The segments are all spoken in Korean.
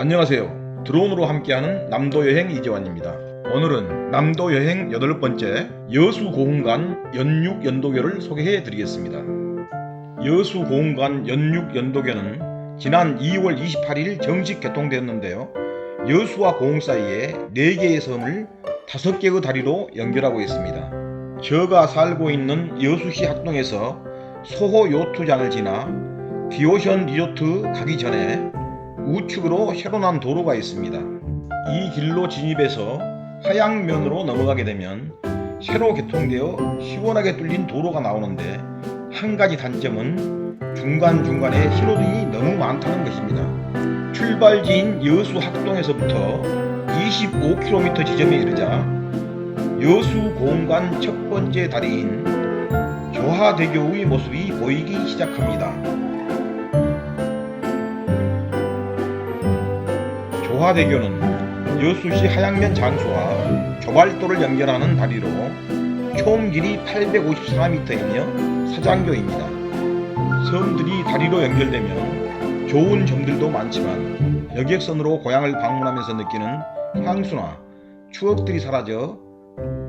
안녕하세요. 드론으로 함께하는 남도 여행 이재환입니다. 오늘은 남도 여행 여덟 번째 여수 고흥간 연육 연도교를 소개해 드리겠습니다. 여수 고흥간 연육 연도교는 지난 2월 28일 정식 개통되었는데요. 여수와 고흥 사이에 4개의 섬을 5개의 다리로 연결하고 있습니다. 저가 살고 있는 여수시 학동에서 소호 요트장을 지나 디오션 리조트 가기 전에 우측으로 새로 난 도로가 있습니다. 이 길로 진입해서 하양면으로 넘어가게 되면 새로 개통되어 시원하게 뚫린 도로가 나오는데 한 가지 단점은 중간중간에 신호등이 너무 많다는 것입니다. 출발지인 여수 학동에서부터 25km 지점에 이르자 여수 공간 첫 번째 다리인 조하대교의 모습이 보이기 시작합니다. 조하대교는 여수시 하양면 장소와 조발도를 연결하는 다리로 총 길이 854m이며 사장교입니다. 섬들이 다리로 연결되면 좋은 점들도 많지만 여객선으로 고향을 방문하면서 느끼는 향수나 추억들이 사라져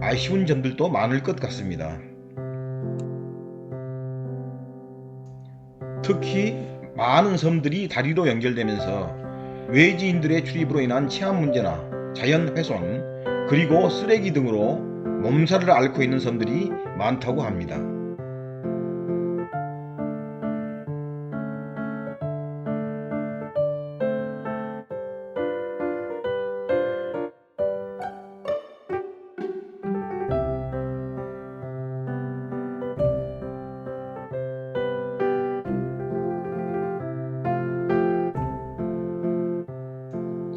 아쉬운 점들도 많을 것 같습니다. 특히 많은 섬들이 다리로 연결되면서 외지인들의 출입으로 인한 치안 문제나 자연 훼손 그리고 쓰레기 등으로 몸살을 앓고 있는 섬들이 많다고 합니다.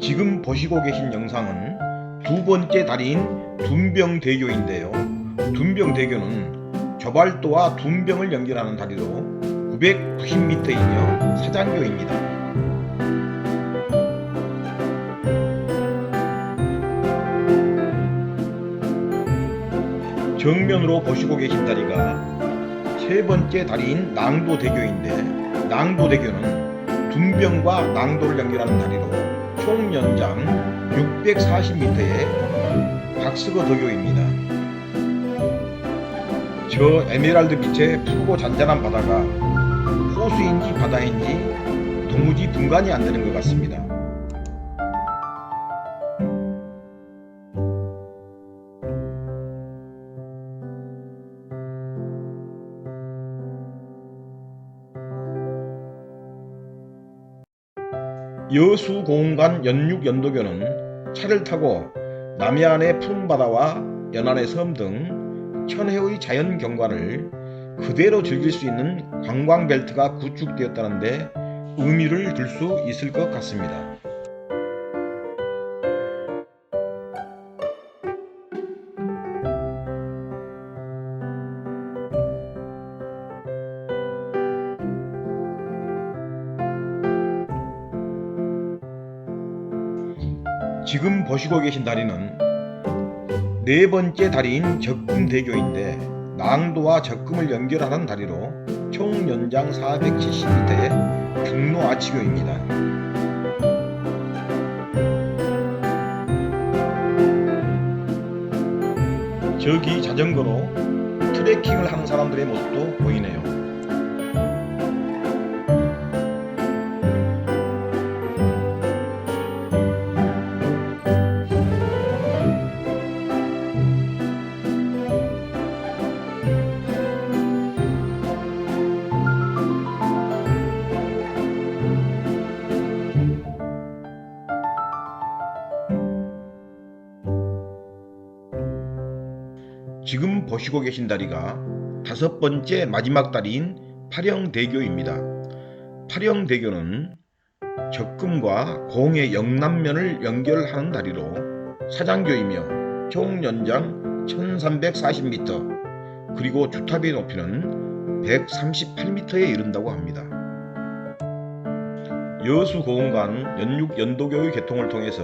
지금 보시고 계신 영상은 두 번째 다리인 둔병대교인데요. 둔병대교는 조발도와 둔병을 연결하는 다리로 990m이며 사장교입니다. 정면으로 보시고 계신 다리가 세 번째 다리인 낭도대교인데 낭도대교는 둔병과 낭도를 연결하는 다리로 총 연장 640m의 박스거 도교입니다. 저 에메랄드 빛의 푸르고 잔잔한 바다가 호수인지 바다인지 도무지 분간이 안 되는 것 같습니다. 여수 공간 연육 연도교는 차를 타고 남해안의 푸른 바다와 연안의 섬 등 천혜의 자연 경관을 그대로 즐길 수 있는 관광 벨트가 구축되었다는데 의미를 둘 수 있을 것 같습니다. 지금 보시고 계신 다리는 네 번째 다리인 적금대교인데 낭도와 적금을 연결하는 다리로 총 연장 470m의 중로 아치교입니다. 저기 자전거로 트레킹을 하는 사람들의 모습도 보이네요. 지금 보시고 계신 다리가 다섯 번째 마지막 다리인 파령대교입니다. 파령대교는 적금과 공의 영남면을 연결하는 다리로 사장교이며 총 연장 1340m 그리고 주탑의 높이는 138m에 이른다고 합니다. 여수 고흥 간 연육 연도교의 개통을 통해서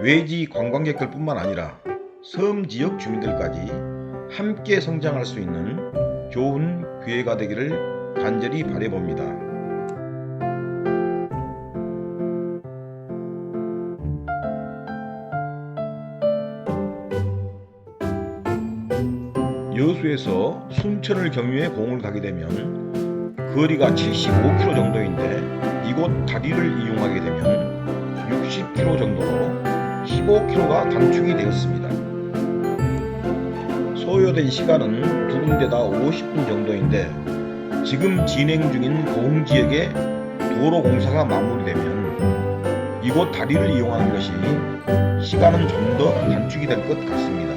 외지 관광객들뿐만 아니라 섬 지역 주민들까지 함께 성장할 수 있는 좋은 기회가 되기를 간절히 바래봅니다. 여수에서 순천을 경유해 공을 가게 되면 거리가 75km 정도인데 이곳 다리를 이용하게 되면 60km 정도로 15km가 단축이 되었습니다. 소요된 시간은 두 군데 다 50분 정도인데 지금 진행 중인 고흥 지역의 도로 공사가 마무리되면 이곳 다리를 이용하는 것이 시간은 좀 더 단축이 될 것 같습니다.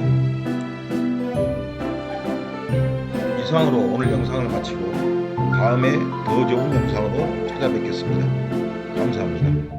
이상으로 오늘 영상을 마치고 다음에 더 좋은 영상으로 찾아뵙겠습니다. 감사합니다.